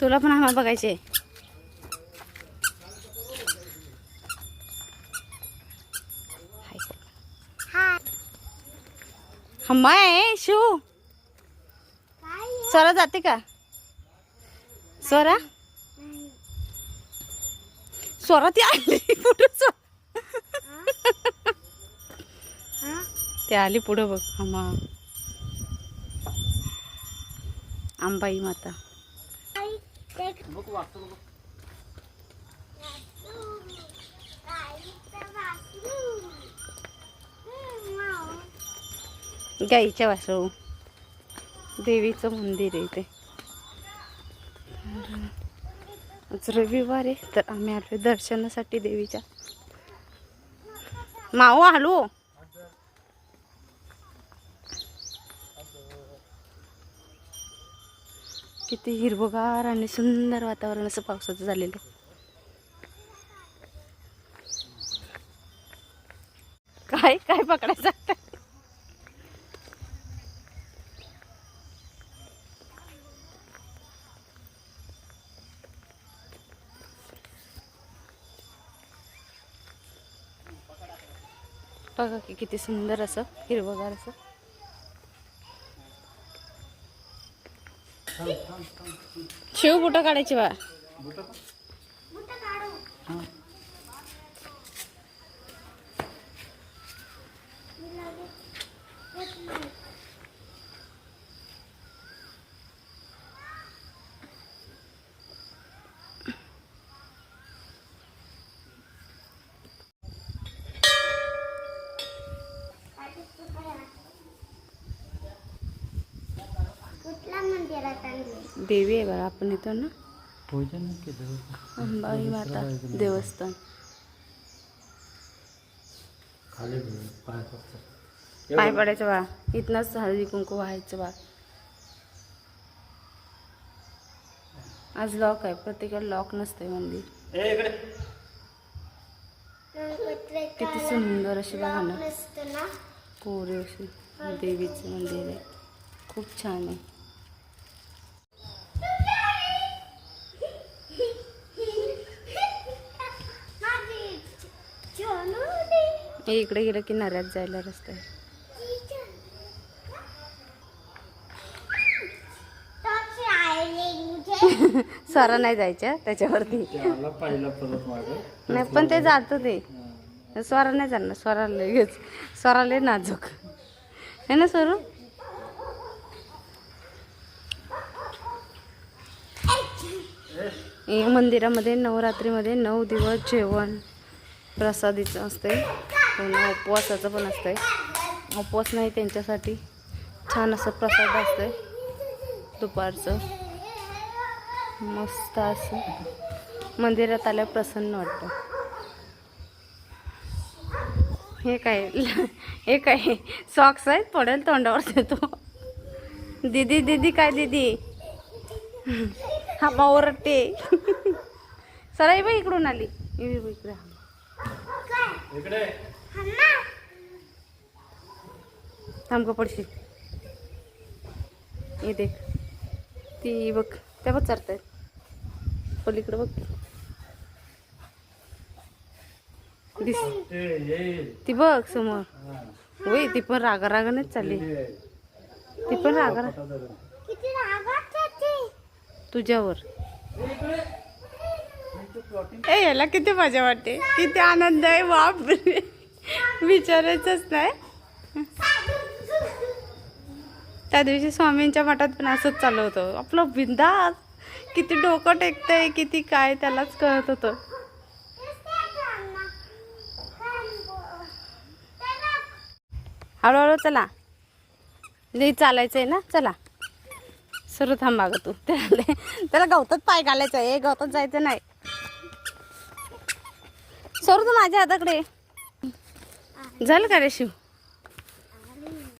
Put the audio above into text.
तुला पण आम्हाला बघायचे. हाय. हम्माय शिव. काय आहे? स्वरा जाते का? स्वरा. स्वरा ती आली पुढे? ती आली पुढं बघ हम्मा आंबाई माता. गाईच्या वासरू. देवीचं मंदिर आहे ते. आज रविवार आहे तर आम्ही आलो दर्शनासाठी देवीच्या. माऊ आलो. किती हिरवगार आणि सुंदर वातावरण असं पावसाचं झालेलं आहे. काय काय पकडायचं बघा की किती सुंदर असं हिरवगार असं शिव कुठं काढायची बा. देवी आहे बघा आपण येतो ना? पूजन केलं. अंबाई माता देवस्थान. खाली पाय पडायचं बा. इथनंच हळदी कुंकू व्हायचं बा. आज लॉक आहे प्रत्येकाला लॉक नसतंय मंदिर. किती सुंदर अशी बघा ना. कोरे अशी देवीचं मंदिर आहे. खूप छान आहे. हे इकडे गेलं की नऱ्यात जायला रस्ता आहे. सरा नाही जायच्या त्याच्यावरती. नाही पण ते जातं ते. स्वरा नाही जाणार स्वराला लगेच स्वरा लय नाजूक. हे ना स्वरू हे मंदिरामध्ये नवरात्रीमध्ये नऊ दिवस जेवण प्रसादीचं असते पुन्हा उपवासाचं पण असतं आहे उपवास नाही त्यांच्यासाठी. छान असं प्रसाद असतंय. दुपारचं. मस्त असं. मंदिरात आल्या प्रसन्न वाटतं. हे काय? हे काय? सॉक्स आहेत? पडेल तोंडावर देतो दीदी दीदी काय दीदी? हा ओरडते. सराई बाई इकडून आली. इकडे. इकडे. थांब पडशील. हे देख. ती बघ त्या बघ चरतायत पलीकडे बघ. दिस. ये ती बघ समोर. होय ती पण रागा रागानेच चालली. ती पण रागा तुझ्यावर. ए याला किती मजा वाटते? किती आनंद आहे बाप विचारायचंच नाही. त्या दिवशी स्वामींच्या मठात पण असंच चालू होतं. आपलं बिंदास किती डोकं टेकतंय किती काय त्यालाच कळत होतं. हळूहळू चला. लई चालायचं आहे ना? चला. सुरू थांबा ग तू. त्याला त्याला गवतात पाय घालायचं आहे गवतात जायचं नाही. सरू तू माझ्या हाताकडे. झालं का रे शिव